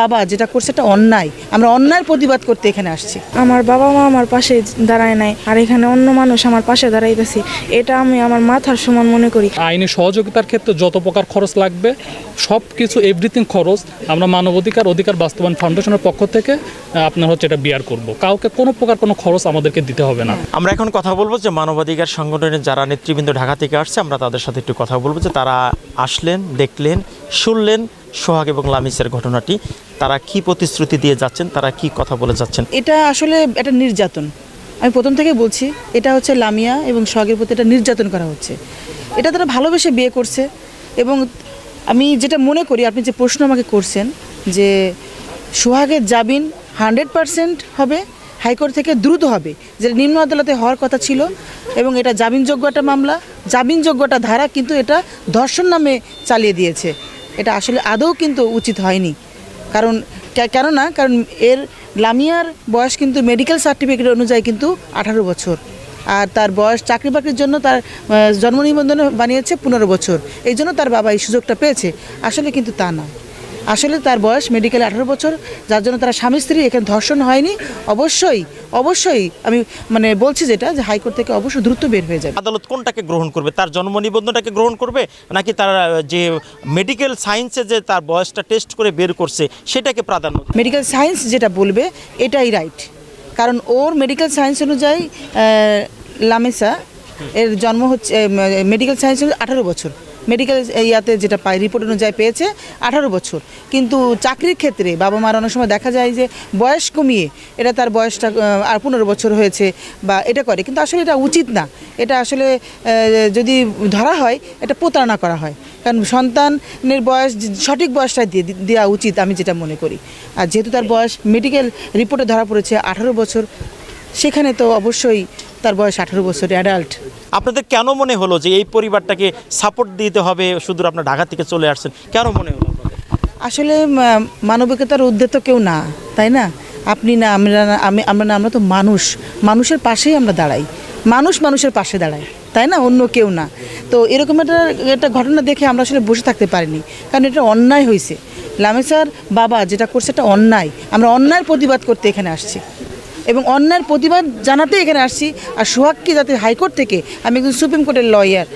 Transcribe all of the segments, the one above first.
বাবা যেটা করছে এটা অন্যায়। আমরা অন্যায়ের প্রতিবাদ করতে এখানে আসছি। আমার বাবা মা আমার পাশে দাঁড়ায় নাই আর এখানে অন্য মানুষ আমার পাশে দাঁড়াইতেছে। এটা আমি আমার মাথার সমান মনে করি। আইনি সহযোগিতার ক্ষেত্রে যত প্রকার খরচ লাগবে সব কিছু এভরিথিং খরচ আমরা মানবাধিকার অধিকার বাস্তবায়ন ফাউন্ডেশনের পক্ষ থেকে আপনার হচ্ছে এটা বিয়ার করব। কাউকে কোনো প্রকার কোনো খরচ আমাদেরকে দিতে হবে না। আমরা এখন কথা বলব যে মানবাধিকার সংগঠনের যারা নেতৃবৃন্দ ঢাকা থেকে আসছে আমরা তাদের সাথে একটু কথা বলব যে তারা আসলেন দেখলেন শুনলেন সোহাগ এবং লামিসের ঘটনাটি, তারা কি প্রতিশ্রুতি দিয়ে যাচ্ছেন, তারা কি কথা বলে যাচ্ছেন? এটা আসলে একটা নির্যাতন। আমি প্রথম থেকে বলছি, এটা হচ্ছে লামিয়া এবং সোহাগের প্রতি এটা নির্যাতন করা হচ্ছে। এটা তারা ভালোবেসে বিয়ে করছে এবং আমি যেটা মনে করি, আপনি যে প্রশ্ন আমাকে করছেন যে সোহাগের জামিন হান্ড্রেড পারসেন্ট হবে, হাইকোর্ট থেকে দ্রুত হবে যেটা নিম্ন আদালতে হওয়ার কথা ছিল এবং এটা জামিনযোগ্য একটা মামলা জামিনযোগ্য একটা ধারা কিন্তু এটা ধর্ষণ নামে চালিয়ে দিয়েছে। এটা আসলে আদৌ কিন্তু উচিত হয়নি। কারণ কেননা, কারণ এর লামিয়ার বয়স কিন্তু মেডিকেল সার্টিফিকেট অনুযায়ী কিন্তু আঠারো বছর। আর তার বয়স চাকরি বাকরির জন্য তার জন্ম নিবন্ধন বানিয়েছে পনেরো বছর। এই জন্য তার বাবা এই সুযোগটা পেয়েছে। আসলে কিন্তু তা না। আসলে তার বয়স মেডিকেল আঠারো বছর যার জন্য তারা স্বামী স্ত্রী এখানে ধর্ষণ হয়নি। অবশ্যই অবশ্যই আমি মানে বলছি যেটা যে হাইকোর্ট থেকে অবশ্যই দ্রুত বের হয়ে যাবে। আদালত কোনটাকে গ্রহণ করবে? তার জন্ম নিবন্ধনটাকে গ্রহণ করবে? নাকি তার যে মেডিকেল সায়েন্সে যে তার বয়সটা টেস্ট করে বের করছে সেটাকে প্রাধান্য মেডিকেল সায়েন্স যেটা বলবে এটাই রাইট কারণ ওর মেডিকেল সায়েন্স অনুযায়ী লামেসা এর জন্ম হচ্ছে মেডিকেল সায়েন্স আঠারো বছর। মেডিকেল ইয়াতে যেটা পায় রিপোর্ট অনুযায়ী পেয়েছে আঠারো বছর। কিন্তু চাকরির ক্ষেত্রে বাবা মার অনেক সময় দেখা যায় যে বয়স কমিয়ে এটা তার বয়সটা আর পনেরো বছর হয়েছে বা এটা করে। কিন্তু আসলে এটা উচিত না। এটা আসলে যদি ধরা হয়, এটা প্রতারণা করা হয়। কারণ সন্তানের বয়স সঠিক বয়সটা দিয়ে, দেওয়া উচিত আমি যেটা মনে করি। আর যেহেতু তার বয়স মেডিকেল রিপোর্টে ধরা পড়েছে আঠারো বছর সেখানে তো অবশ্যই তার বয়স আঠারো বছর অ্যাডাল্ট আপনাদের কেন মনে হলো যে এই পরিবারটাকে সাপোর্ট দিতে হবে শুধু আপনার ঢাকা থেকে চলে আসছেন? কেন মনে হলো আসলে মানবিকতার ঊর্ধ্বে তো কেউ না তাই না? আপনি না আমরা না আমি আমরা না আমরা তো মানুষ। মানুষের পাশেই আমরা দাঁড়াই। মানুষ মানুষের পাশে দাঁড়ায় তাই না? অন্য কেউ না। তো এরকম একটা একটা ঘটনা দেখে আমরা আসলে বসে থাকতে পারিনি কারণ এটা অন্যায় হয়েছে। লামেসার বাবা যেটা করছে এটা অন্যায়। আমরা অন্যায়ের প্রতিবাদ করতে এখানে আসছি। এবং অন্যায়ের প্রতিবাদ জানাতে এখানে আসছি। আর সোহাগকে যাতে হাইকোর্ট থেকে, আমি একজন সুপ্রিম কোর্টের লয়ার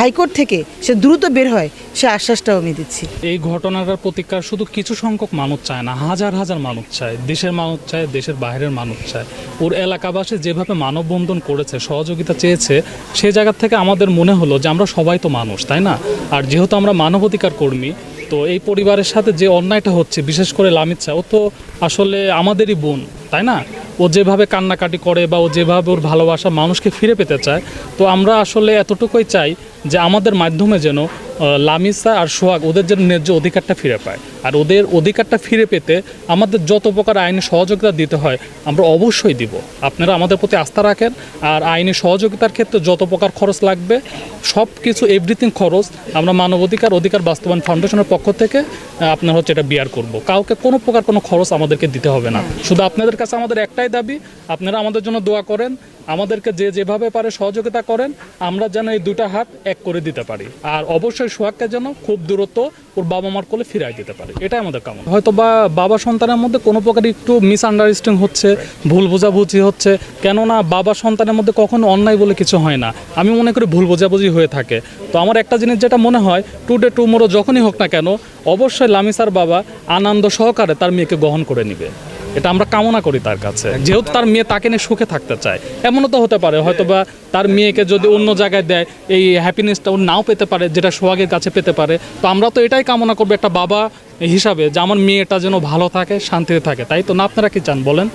হাইকোর্ট থেকে সে দ্রুত বের হয়, সে আশ্বাসটাও আমি দিচ্ছি। এই ঘটনাটার প্রতিকার শুধু কিছু সংখ্যক মানুষ চায় না, হাজার হাজার মানুষ চায়, দেশের মানুষ চায়, দেশের বাইরের মানুষ চায়। ওর এলাকাবাসী যেভাবে মানববন্ধন করেছে, সহযোগিতা চেয়েছে, সে জায়গা থেকে আমাদের মনে হলো যে আমরা সবাই তো মানুষ, তাই না? আর যেহেতু আমরা মানবাধিকার কর্মী, তো এই পরিবারের সাথে যে অন্যায়টা হচ্ছে, বিশেষ করে লামিচ্ছা, ও তো আসলে আমাদেরই বোন, তাই না? ও যেভাবে কান্নাকাটি করে বা ও যেভাবে ওর ভালোবাসা মানুষকে ফিরে পেতে চায়, তো আমরা আসলে এতটুকুই চাই যে আমাদের মাধ্যমে যেন লামিসা আর সোহাগ ওদের যেন ন্যায্য অধিকারটা ফিরে পায়। আর ওদের অধিকারটা ফিরে পেতে আমাদের যত প্রকার আইনি সহযোগিতা দিতে হয় আমরা অবশ্যই দিব। আপনারা আমাদের প্রতি আস্থা রাখেন আর আইনি সহযোগিতার ক্ষেত্রে যত প্রকার খরচ লাগবে সব কিছু এভরিথিং খরচ আমরা মানবাধিকার অধিকার বাস্তবায়ন ফাউন্ডেশনের পক্ষ থেকে আপনার হচ্ছে এটা বিয়ার করব। কাউকে কোনো প্রকার কোনো খরচ আমাদেরকে দিতে হবে না। শুধু আপনাদের কাছে আমাদের একটাই দাবি আপনারা আমাদের জন্য দোয়া করেন আমাদেরকে যে যেভাবে পারে সহযোগিতা করেন আমরা যেন এই দুটা হাত এক করে দিতে পারি। আর অবশ্যই সোহাগকে যেন খুব দূরত্ব ওর বাবা মার কোলে ফিরাই দিতে পারি। এটাই আমাদের কামনা। হয়তো বা বাবা সন্তানের মধ্যে কোনো প্রকার একটু মিসআন্ডারস্ট্যান্ডিং হচ্ছে, ভুল বোঝাবুঝি হচ্ছে। কেননা বাবা সন্তানের মধ্যে কখনো অন্যায় বলে কিছু হয় না। আমি মনে করি ভুল বোঝাবুঝি হয়ে থাকে। তো আমার একটা জিনিস যেটা মনে হয় টু টুডে টুমোরো যখনই হোক না কেন, অবশ্যই লামিসার বাবা আনন্দ সহকারে তার মেয়েকে গ্রহণ করে নিবে। এটা আমরা কামনা করি তার কাছে। যেহেতু তার মেয়ে তাকে নিয়ে সুখে থাকতে চায়। এমনও তো হতে পারে হয়তো বা তার মেয়েকে যদি অন্য জায়গায় দেয় এই হ্যাপিনেসটা ও নাও পেতে পারে যেটা সোহাগের কাছে পেতে পারে। তো আমরা তো এটাই কামনা করব একটা বাবা হিসাবে যে আমার মেয়েটা যেন ভালো থাকে শান্তিতে থাকে। তাই তো না আপনারা কি চান বলেন?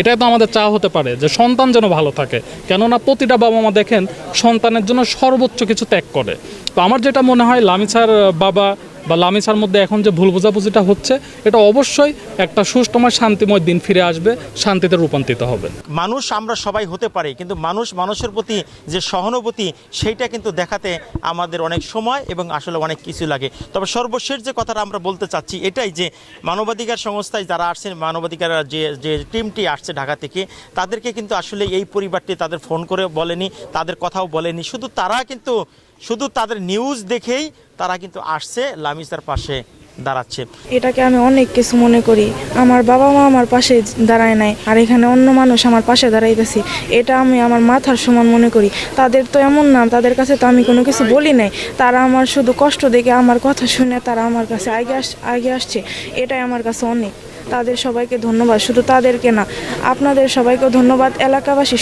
এটাই তো আমাদের চা হতে পারে যে সন্তান যেন ভালো থাকে। কেননা প্রতিটা বাবা মা দেখেন সন্তানের জন্য সর্বোচ্চ কিছু ত্যাগ করে। তো আমার যেটা মনে হয় লামিছার বাবা বা লামিসার মধ্যে এখন যে ভুল বোঝাবুঝিটা হচ্ছে, এটা অবশ্যই একটা সুষ্ঠময় শান্তিময় দিন ফিরে আসবে, শান্তিতে রূপান্তরিত হবে। মানুষ আমরা সবাই হতে পারি, কিন্তু মানুষ মানুষের প্রতি যে সহানুভূতি, সেইটা কিন্তু দেখাতে আমাদের অনেক সময় এবং আসলে অনেক কিছু লাগে। তবে সর্বশেষ যে কথাটা আমরা বলতে চাচ্ছি, এটাই যে মানবাধিকার সংস্থায় যারা আসছেন, মানবাধিকার যে যে টিমটি আসছে ঢাকা থেকে, তাদেরকে কিন্তু আসলে এই পরিবারটি তাদের ফোন করে বলেনি, তাদের কথাও বলেনি। শুধু তারা কিন্তু শুধু তাদের নিউজ দেখেই তারা কিন্তু আসছে, লামিসার পাশে দাঁড়াচ্ছে। এটাকে আমি অনেক কিছু মনে করি। আমার বাবা মা আমার পাশে দাঁড়ায় নাই, আর এখানে অন্য মানুষ আমার পাশে দাঁড়াইতেছি। এটা আমি আমার মাথার সমান মনে করি। তাদের তো এমন নাম তাদের কাছে তো আমি কোনো কিছু বলি নাই। তারা আমার শুধু কষ্ট দেখে আমার কথা শুনে তারা আমার কাছে আগে আস, আগে আসছে। এটাই আমার কাছে অনেক। তাদের সবাইকে ধন্যবাদ। শুধু তাদেরকে না, আপনাদের সবাইকে ধন্যবাদ। এলাকাবাসী